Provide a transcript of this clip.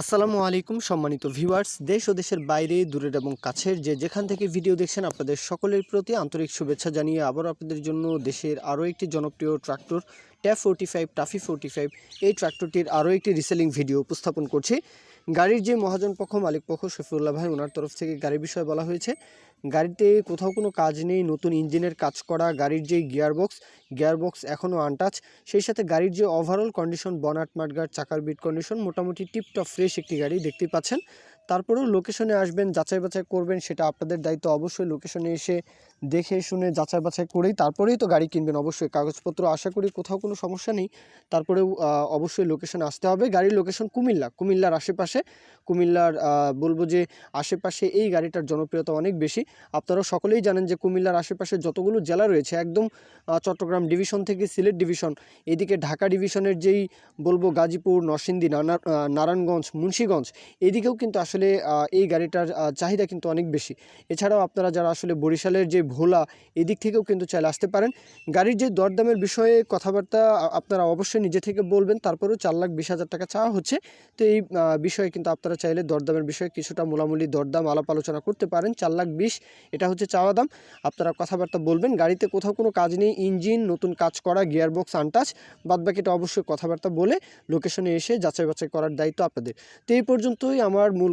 আসসালামু আলাইকুম, সম্মানিত ভিউয়ার্স। দেশ ও দেশের বাইরে, দূরের এবং কাছের যে যেখান থেকে ভিডিও দেখছেন, আপনাদের সকলের প্রতি আন্তরিক শুভেচ্ছা জানিয়ে আবার আপনাদের জন্য দেশের আরও একটি জনপ্রিয় tractor TAFE forty five TAFE forty five এই ট্রাক্টরটির আরও একটি রিসেলিং ভিডিও উপস্থাপন করছি। গাড়ির যে মহাজন পক্ষ, মালিক পক্ষ, শফিউল্লাহ ভাই, ওনার তরফ থেকে গাড়ির বিষয়ে বলা হয়েছে, গাড়িতে কোথাও কোনো কাজ নেই, নতুন ইঞ্জিনের কাজ করা, গাড়ির যে গিয়ারবক্স গিয়ারবক্স এখনও আনটাচ সেই সাথে গাড়ির যে ওভারঅল কন্ডিশন বনাট মাঠগার্ড চাকার বিট কন্ডিশন মোটামুটি টিপটপ ফ্রেশ একটি গাড়ি দেখতেই পাচ্ছেন। তারপরেও লোকেশনে আসবেন, যাচাই বাছাই করবেন, সেটা আপনাদের দায়িত্ব। অবশ্যই লোকেশনে এসে দেখে শুনে যাচাই বাছাই করেই তারপরেই তো গাড়ি কিনবেন। অবশ্যই কাগজপত্র, আশা করি কোথাও কোনো সমস্যা নেই। তারপরেও অবশ্যই লোকেশনে আসতে হবে। গাড়ির লোকেশন কুমিল্লা। কুমিল্লার আশেপাশে, কুমিল্লার বলব যে আশেপাশে এই গাড়িটার জনপ্রিয়তা অনেক বেশি। আপনারা সকলেই জানেন যে কুমিল্লার আশেপাশে যতগুলো জেলা রয়েছে, একদম চট্টগ্রাম ডিভিশন থেকে সিলেট ডিভিশন, এদিকে ঢাকা ডিভিশনের যেই বলব গাজীপুর, নরসিংদী নারায়ণগঞ্জ, মুন্সীগঞ্জ, এদিকেও কিন্তু আসলে এই গাড়িটার চাহিদা কিন্তু অনেক বেশি। এছাড়াও আপনারা যারা আসলে বরিশালের যে ভোলা, এদিক থেকেও কিন্তু চাইলে আসতে পারেন। গাড়ির যে দরদামের বিষয়ে কথাবার্তা আপনারা অবশ্যই নিজে থেকে বলবেন, তারপরেও চার লাখ বিশ হাজার টাকা চাওয়া হচ্ছে। তো এই বিষয়ে কিন্তু আপনারা চাইলে দরদামের বিষয়ে কিছুটা মোলামুলি দরদাম, আলাপ আলোচনা করতে পারেন। চার লাখ বিশ, এটা হচ্ছে চাওয়া দাম। আপনারা কথাবার্তা বলবেন, গাড়িতে কোথাও কোনো কাজ নেই, ইঞ্জিন, নতুন কাজ করা, গিয়ারবক্স আনটাচ, বাদবাকিটা অবশ্যই কথাবার্তা বলে লোকেশনে এসে যাচাই বাছাই করার দায়িত্ব আপনাদের। তো এই পর্যন্তই আমার মূল